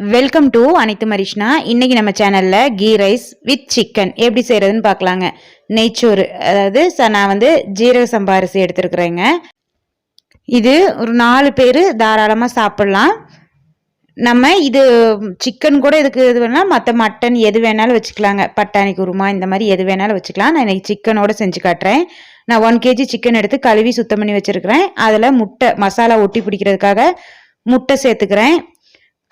Welcome to அனைத்து மரிஷ்னா. இன்னைக்கு நம்ம சேனல்ல கீ ரைஸ் வித் சிக்கன். எப்படி செய்யறதுன்னு பார்க்கலாங்க. நெய்ச்சோறு அதாவது ச- நான் வந்து ஜீரக சம்பா அரிசி எடுத்துருக்குறேங்க. இது ஒரு நாலு பேர் தாராளமாக சாப்பிட்லாம். நம்ம இது சிக்கன் கூட இதுக்கு இது வேணால் மற்ற மட்டன் எது வேணாலும் வச்சுக்கலாங்க. பட்டாணி குருமா இந்த மாதிரி எது வேணாலும் வச்சுக்கலாம். நான் இன்னைக்கு சிக்கனோட செஞ்சு காட்டுறேன். நான் ஒன் கேஜி சிக்கன் எடுத்து கழுவி சுத்தம் பண்ணி வச்சுருக்கிறேன். அதில் முட்டை மசாலா ஒட்டி பிடிக்கிறதுக்காக முட்டை சேர்த்துக்கிறேன்.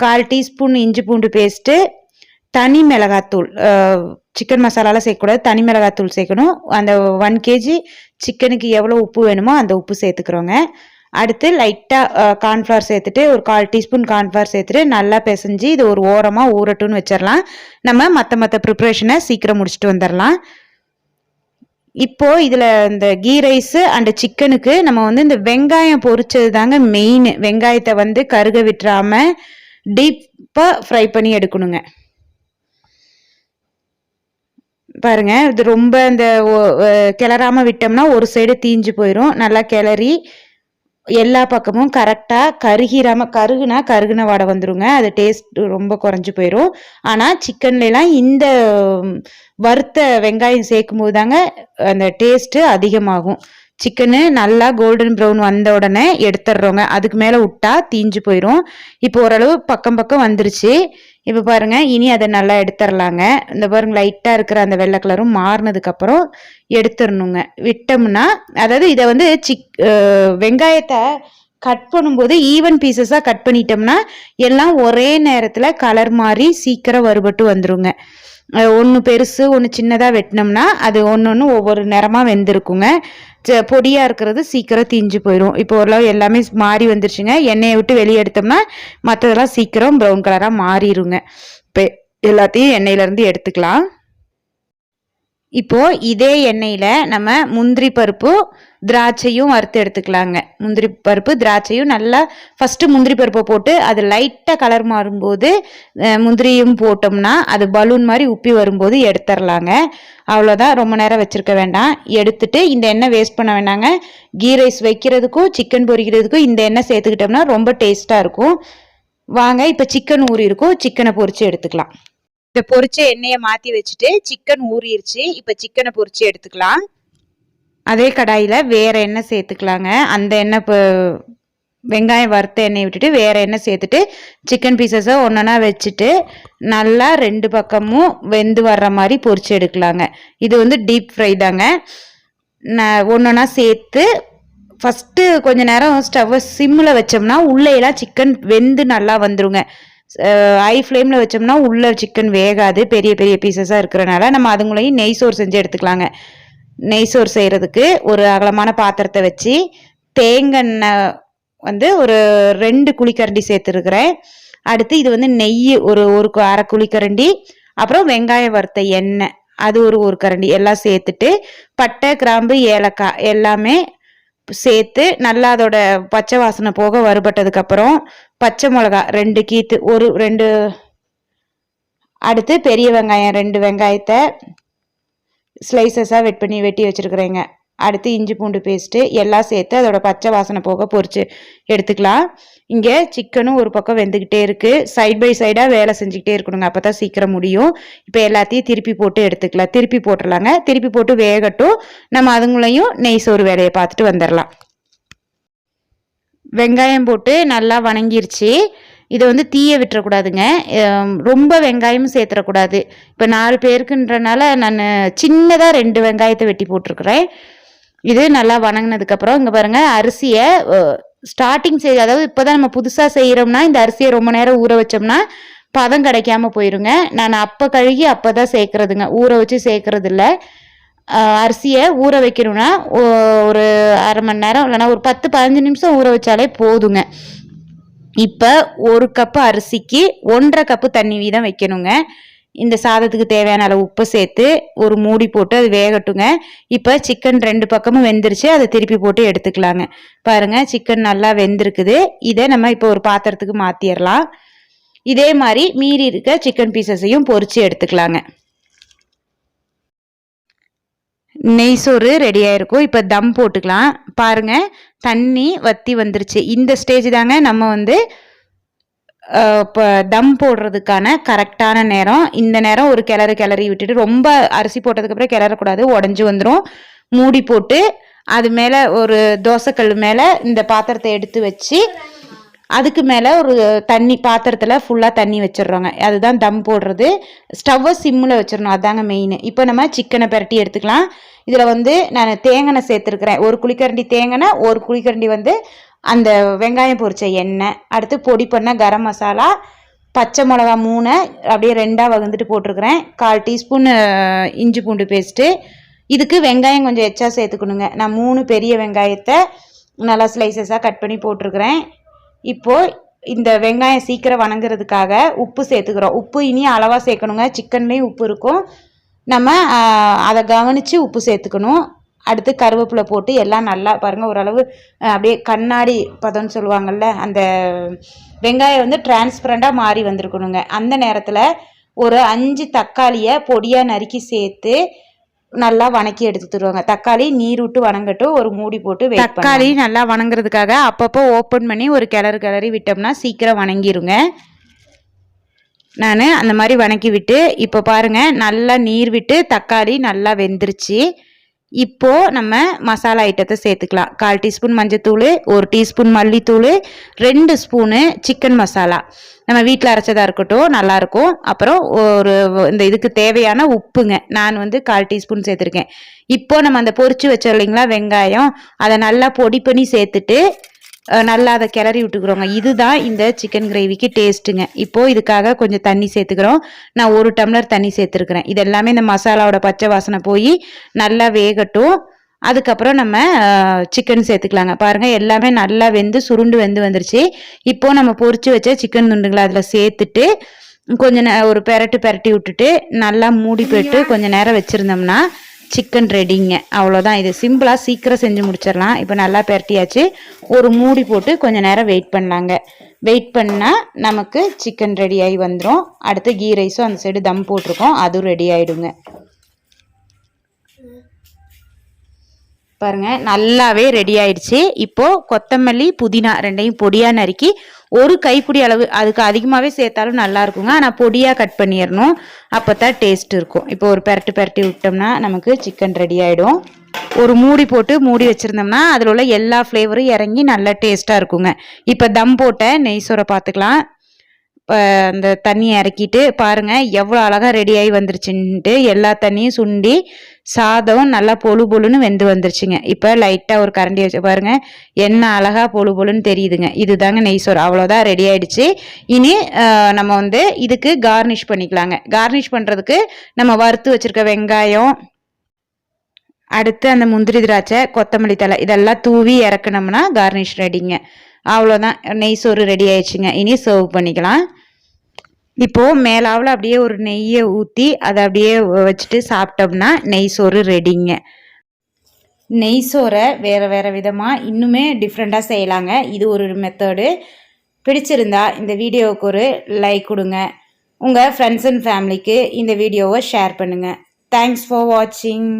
கால் டீஸ்பூன் இஞ்சி பூண்டு பேஸ்ட்டு தனி மிளகாத்தூள் சிக்கன் மசாலாலாம் சேர்க்கக்கூடாது தனி மிளகாத்தூள் சேர்க்கணும். அந்த ஒன் கேஜி சிக்கனுக்கு எவ்வளோ உப்பு வேணுமோ அந்த உப்பு சேர்த்துக்கிறோங்க. அடுத்து லைட்டாக கார்ன்ஃப்ளவர் சேர்த்துட்டு ஒரு கால் டீஸ்பூன் கார்ன்ஃப்ளவர் சேர்த்துட்டு நல்லா பிசைஞ்சு இது ஒரு ஓரமாக ஊறட்டும்னு வச்சிடலாம். நம்ம மற்ற மற்ற ப்ரிப்ரேஷனை சீக்கிரம் முடிச்சுட்டு வந்துடலாம். இப்போது இதில் இந்த கீ ரைஸு அண்டு சிக்கனுக்கு நம்ம வந்து இந்த வெங்காயம் பொரிச்சது தாங்க மெயின் வெங்காயத்தை வந்து கருக விட்டுறாமல் டீப்பாக ஃப்ரை பண்ணி எடுக்கணுங்க. பாருங்க இது ரொம்ப இந்த ஒ- விட்டோம்னா ஒரு சைடு தீஞ்சு போயிடும் நல்லா கிளறி எல்லா பக்கமும் கரெக்டாக கருகிராம கருகுனா கருகுன வாடை வந்துடுங்க அது டேஸ்ட் ரொம்ப குறைஞ்சி போயிடும் ஆனால் சிக்கன்லாம் இந்த வறுத்த வெங்காயம் சேர்க்கும் போது தாங்க அந்த டேஸ்ட்டு அதிகமாகும். சிக்கனு நல்லா கோல்டன் ப்ரௌன் வந்த உடனே எடுத்துடுறோங்க அதுக்கு மேலே விட்டா தீஞ்சு போயிடும் இப்போ ஓரளவு பக்கம் பக்கம் வந்துருச்சு. இப்போ பாருங்க இனி அதை நல்லா எடுத்துடலாங்க இந்த பாருங்க லைட்டாக இருக்கிற அந்த வெள்ளை கலரும் மாறினதுக்கப்புறம் எடுத்துடணுங்க விட்டோம்னா அதாவது இதை வந்து சிக் வெங்காயத்தை கட் பண்ணும்போது ஈவன் பீசஸாக கட் பண்ணிட்டோம்னா எல்லாம் ஒரே நேரத்தில் கலர் மாறி சீக்கிரம் வறுபட்டு வந்துருங்க. ஒன்று பெருசு ஒன்று சின்னதாக வெட்டினோம்னா அது ஒன்று ஒன்று ஒவ்வொரு நிறமாக வெந்திருக்குங்க. ச- இருக்கிறது சீக்கிரம் தீஞ்சு போயிடும் இப்போ ஓரளவு எல்லாமே மாறி வந்துருச்சுங்க. எண்ணெயை விட்டு வெளியே எடுத்தோம்னா மற்றதெல்லாம் சீக்கிரம் ப்ரௌன் கலராக மாறிடுங்க இப்போ எல்லாத்தையும் எண்ணெயிலேருந்து எடுத்துக்கலாம். இப்போது இதே எண்ணெயில் நம்ம முந்திரி பருப்பு திராட்சையும் வறுத்து எடுத்துக்கலாங்க. முந்திரி பருப்பு திராட்சையும் நல்லா ஃபஸ்ட்டு முந்திரி பருப்பை போட்டு அது லைட்டாக கலர் மாறும்போது முந்திரியும் போட்டோம்னா அது பலூன் மாதிரி உப்பி வரும்போது எடுத்துடலாங்க அவ்வளோதான் ரொம்ப நேரம் வச்சுருக்க வேண்டாம். எடுத்துட்டு இந்த எண்ணெய் வேஸ்ட் பண்ண வேண்டாங்க கீ ரைஸ் வைக்கிறதுக்கும் சிக்கன் பொரிக்கிறதுக்கும் இந்த எண்ணெய் சேர்த்துக்கிட்டோம்னா ரொம்ப டேஸ்ட்டாக இருக்கும். வாங்க இப்போ சிக்கன் ஊறி இருக்கும். சிக்கனை பொரித்து எடுத்துக்கலாம். இப்போ பொரிச்ச எண்ணெயை மாற்றி வச்சுட்டு சிக்கன் ஊறிடுச்சு இப்போ சிக்கனை பொரிச்சு எடுத்துக்கலாம். அதே கடாயில் வேறு எண்ணெய் சேர்த்துக்கலாங்க. அந்த எண்ணெய் இப்போ வெங்காயம் வறுத்த எண்ணெய் விட்டுட்டு வேறு எண்ணெய் சேர்த்துட்டு சிக்கன் பீசஸை ஒன்றா வச்சுட்டு நல்லா ரெண்டு பக்கமும் வெந்து வர்ற மாதிரி பொரிச்சு எடுக்கலாங்க. இது வந்து டீப் ஃப்ரை தாங்க. நான் ஒன்றா சேர்த்து ஃபஸ்ட்டு கொஞ்ச நேரம் ஸ்டவ்வை சிம்மில் வச்சோம்னா உள்ளேயெல்லாம் சிக்கன் வெந்து நல்லா வந்துருங்க. ஹை ஃப்ளேமில் வச்சோம்னா உள்ள சிக்கன் வேகாது. பெரிய பெரிய பீசஸாக இருக்கிறனால நம்ம அதுங்களையும் நெய் சோறு செஞ்சு எடுத்துக்கலாங்க. நெய் சோறு செய்கிறதுக்கு ஒரு அகலமான பாத்திரத்தை வச்சு தேங்காய் வந்து ஒரு ரெண்டு குழிக்கரண்டி சேர்த்துருக்குறேன். அடுத்து இது வந்து நெய் ஒரு ஒரு கு- அரை குழிக்கரண்டி அப்புறம் வெங்காயம் வறுத்த எண்ணெய் அது ஒரு ஒரு கரண்டி எல்லாம் சேர்த்துட்டு பட்டை கிராம்பு ஏலக்காய் எல்லாமே சேர்த்து நல்லா அதோட பச்சை வாசனை போக வறுபட்டதுக்கப்புறம் பச்சை மிளகா ரெண்டு கீத்து ஒரு ரெண்டு அடுத்து பெரிய வெங்காயம் ரெண்டு வெங்காயத்தை ஸ்லைசஸாக வெட் பண்ணி வெட்டி வச்சுருக்குறேங்க. அடுத்து இஞ்சி பூண்டு பேஸ்ட்டு எல்லாம் சேர்த்து அதோட பச்சை வாசனை போக பொறிச்சு எடுத்துக்கலாம். இங்கே சிக்கனும் ஒரு பக்கம் வெந்துக்கிட்டே இருக்குது சைட் பை சைடாக வேலை செஞ்சுக்கிட்டே இருக்கணுங்க. அப்போ தான் சீக்கிரம் முடியும். இப்போ எல்லாத்தையும் திருப்பி போட்டு எடுத்துக்கலாம். திருப்பி போட்டுடலாங்க. திருப்பி போட்டு வேகட்டும். நம்ம அதுங்களையும் நெய் சோறு வேலையை பார்த்துட்டு வந்துடலாம். வெங்காயம் போட்டு நல்லா வணங்கிருச்சு. இதை வந்து தீய விட்டுறக்கூடாதுங்க. ரொம்ப வெங்காயமும் சேர்த்துறக்கூடாது. இப்போ நாலு பேருக்குன்றனால நான் சின்னதாக ரெண்டு வெங்காயத்தை வெட்டி போட்டிருக்கிறேன். இது நல்லா வணங்கினதுக்கப்புறம் இங்கே பாருங்கள் அரிசியை ஸ்டார்டிங் செய்ய அதாவது இப்போ தான் நம்ம புதுசாக செய்கிறோம்னா இந்த அரிசியை ரொம்ப நேரம் ஊற வச்சோம்னா பதம் கிடைக்காம போயிருங்க. நான் அப்போ கழுகி அப்போ தான் சேர்க்குறதுங்க. ஊற வச்சு சேர்க்கறது அரிசியை ஊற வைக்கணும்னா ஒரு அரை மணி நேரம் இல்லைன்னா ஒரு பத்து பதினஞ்சு நிமிஷம் ஊற வச்சாலே போதுங்க. இப்போ ஒரு கப்பு அரிசிக்கு ஒன்றரை கப்பு தண்ணி வீதம் வைக்கணுங்க. இந்த சாதத்துக்கு தேவையான அளவு உப்பு சேர்த்து ஒரு மூடி போட்டு அது வேகட்டுங்க. இப்போ சிக்கன் ரெண்டு பக்கமும் வெந்துருச்சு அதை திருப்பி போட்டு எடுத்துக்கலாங்க. பாருங்க சிக்கன் நல்லா வெந்திருக்குது. இதை நம்ம இப்போ ஒரு பாத்திரத்துக்கு மாற்றிடலாம் இதே மாதிரி மீறி இருக்க சிக்கன் பீசஸையும் பொறிச்சு எடுத்துக்கலாங்க. நெய் சோறு ரெடி ஆயிருக்கும். இப்போ தம் போட்டுக்கலாம். பாருங்க தண்ணி வத்தி வந்துருச்சு. இந்த ஸ்டேஜ் தாங்க நம்ம வந்து இப்போ தம் போடுறதுக்கான கரெக்டான நேரம். இந்த நேரம் ஒரு கிளறு கிளறி விட்டுட்டு ரொம்ப அரிசி போட்டதுக்கப்புறம் கிளறக்கூடாது. உடஞ்சி வந்துடும் மூடி போட்டு அது மேலே ஒரு தோசைக்கல் மேலே இந்த பாத்திரத்தை எடுத்து வச்சு அதுக்கு மேலே ஒரு தண்ணி பாத்திரத்தில் ஃபுல்லாக தண்ணி வச்சிடுறோங்க. அதுதான் தம் போடுறது. ஸ்டவ்வை சிம்மில் வச்சிடணும். அதாங்க மெயின் இப்போ நம்ம சிக்கனை பரட்டி எடுத்துக்கலாம். இதில் வந்து நான் தேங்கனை சேர்த்துருக்குறேன். ஒரு குழிக்கரண்டி தேங்கனை ஒரு குழிக்கரண்டி வந்து அந்த வெங்காயம் பொரித்த எண்ணெய். அடுத்து பொடி பண்ண கரம் மசாலா பச்சை மிளகா மூணை அப்படியே ரெண்டாக வகுந்துட்டு போட்டிருக்கிறேன். கால் டீஸ்பூன் இஞ்சி பூண்டு பேஸ்ட்டு இதுக்கு வெங்காயம் கொஞ்சம் எச்சா சேர்த்துக்கணுங்க. நான் மூணு பெரிய வெங்காயத்தை நல்லா ஸ்லைசஸாக கட் பண்ணி போட்டிருக்கிறேன். இப்போது இந்த வெங்காயம் சீக்கிரம் வணங்குறதுக்காக உப்பு சேர்த்துக்கிறோம். உப்பு இனி அளவாக சேர்க்கணுங்க. சிக்கன்லேயும் உப்பு இருக்கும். நம்ம அதை கவனித்து உப்பு சேர்த்துக்கணும். அடுத்து கருவேப்பிலை போட்டு எல்லாம் நல்லா பாருங்கள் ஓரளவு அப்படியே கண்ணாடி பதம்னு சொல்லுவாங்கள்ல அந்த வெங்காயம் வந்து டிரான்ஸ்பரண்ட்டாக மாறி வந்திருக்கணுங்க. அந்த நேரத்தில் ஒரு அஞ்சு தக்காளியை பொடியாக நறுக்கி சேர்த்து நல்லா வணக்கி எடுத்துருவாங்க தக்காளி நீர் விட்டு வணங்கட்டும். ஒரு மூடி போட்டு தக்காளி நல்லா வணங்குறதுக்காக அப்பப்போ ஓப்பன் பண்ணி ஒரு கிளறு கிளறி விட்டோம்னா சீக்கிரம் வணங்கிருங்க. நான் அந்த மாதிரி வணக்கி விட்டு இப்போ பாருங்கள் நல்லா நீர் விட்டு தக்காளி நல்லா வெந்துருச்சு. இப்போ நம்ம மசாலா ஐட்டத்தை சேர்த்துக்கலாம். கால் டீஸ்பூன் மஞ்சத்தூள் ஒரு டீஸ்பூன் மல்லித்தூள் ரெண்டு ஸ்பூனு சிக்கன் மசாலா. நம்ம வீட்டில் அரைச்சதாக இருக்கட்டும் நல்லாயிருக்கும் அப்புறம் ஒரு இந்த இதுக்கு தேவையான உப்புங்க. நான் வந்து கால் டீஸ்பூன் சேர்த்துருக்கேன். இப்போ நம்ம அந்த பொறிச்சு வச்சோம் இல்லைங்களா வெங்காயம் அதை நல்லா பொடி பண்ணி சேர்த்துட்டு நல்லா அதை கிளறி விட்டுக்கிறோங்க. இதுதான் இந்த சிக்கன் கிரேவிக்கு டேஸ்ட்டுங்க இப்போது இதுக்காக கொஞ்சம் தண்ணி சேர்த்துக்கிறோம். நான் ஒரு டம்ளர் தண்ணி சேர்த்துருக்குறேன். இது எல்லாமே இந்த மசாலாவோட பச்சை வாசனை போய் நல்லா வேகட்டும். அதுக்கப்புறம் நம்ம சிக்கன் சேர்த்துக்கலாங்க. பாருங்கள் எல்லாமே நல்லா வெந்து சுருண்டு வெந்து வந்துருச்சு. இப்போது நம்ம பொறிச்சு வச்ச சிக்கன் துண்டுங்களை அதில் சேர்த்துட்டு கொஞ்சம் ஒரு பெரட்டு பெரட்டி விட்டுட்டு நல்லா மூடி போயிட்டு கொஞ்சம் நேரம் வச்சுருந்தோம்னா சிக்கன் ரெடிங்க அவ்வளோதான் இது சிம்பிளாக சீக்கிரம் செஞ்சு முடிச்சிடலாம். இப்போ நல்லா பெரட்டியாச்சு. ஒரு மூடி போட்டு கொஞ்சம் நேரம் வெயிட் பண்ணலாங்க. வெயிட் பண்ணால் நமக்கு சிக்கன் ரெடி ஆகி வந்துடும் அடுத்து கீ ரைஸும் அந்த சைடு தம் போட்டிருக்கோம். அதுவும் ரெடி ஆகிடுங்க பாருங்கள் நல்லாவே ரெடி ஆயிடுச்சு. இப்போது கொத்தமல்லி புதினா ரெண்டையும் பொடியாக நறுக்கி ஒரு கைப்பிடி அளவு அதுக்கு அதிகமாகவே சேர்த்தாலும் நல்லா இருக்குங்க. ஆனால் பொடியாக கட் பண்ணிடணும். அப்போ தான் டேஸ்ட் இருக்கும். இப்போ ஒரு பெரட்டு பெரட்டி விட்டோம்னா நமக்கு சிக்கன் ரெடி ஆகிடும் ஒரு மூடி போட்டு மூடி வச்சுருந்தோம்னா அதில் உள்ள எல்லா ஃப்ளேவரும் இறங்கி நல்லா டேஸ்ட்டாக இருக்குங்க. இப்போ தம் போட்ட நெய் சோறை பார்த்துக்கலாம். அந்த தண்ணியை இறக்கிட்டு பாருங்கள் எவ்வளோ அழகாக ரெடியாகி வந்துருச்சுன்ட்டு எல்லா தண்ணியும் சுண்டி சாதம் நல்லா பொழு பொழுன்னு வெந்து வந்துருச்சுங்க. இப்போ லைட்டாக ஒரு கரண்டி வச்சு பாருங்கள் என்ன அழகாக பொழு பொழுன்னு தெரியுதுங்க. இது தாங்க நெய் சோறு. அவ்வளோதான் ரெடி ஆகிடுச்சு இனி நம்ம வந்து இதுக்கு கார்னிஷ் பண்ணிக்கலாங்க. கார்னிஷ் பண்ணுறதுக்கு நம்ம வறுத்து வச்சுருக்க வெங்காயம் அடுத்து அந்த முந்திரி திராட்சை கொத்தமல்லி தலை இதெல்லாம் தூவி இறக்குனோம்னா கார்னிஷ் ரெடிங்க அவ்வளோதான் நெய் சோறு ரெடி ஆயிடுச்சுங்க. இனி சர்வ் பண்ணிக்கலாம். இப்போது மேலாவில் அப்படியே ஒரு நெய்யை ஊற்றி அதை அப்படியே வச்சுட்டு சாப்பிட்டோம்னா நெய் சோறு ரெடிங்க நெய் சோறை வேறு வேறு விதமாக இன்னுமே டிஃப்ரெண்ட்டாக செய்யலாங்க. இது ஒரு மெத்தடு பிடிச்சிருந்தா இந்த வீடியோவுக்கு ஒரு லைக் கொடுங்க. உங்கள் ஃப்ரெண்ட்ஸ் அண்ட் ஃபேமிலிக்கு இந்த வீடியோவை ஷேர் பண்ணுங்கள் தேங்க்ஸ் ஃபார் வாட்சிங்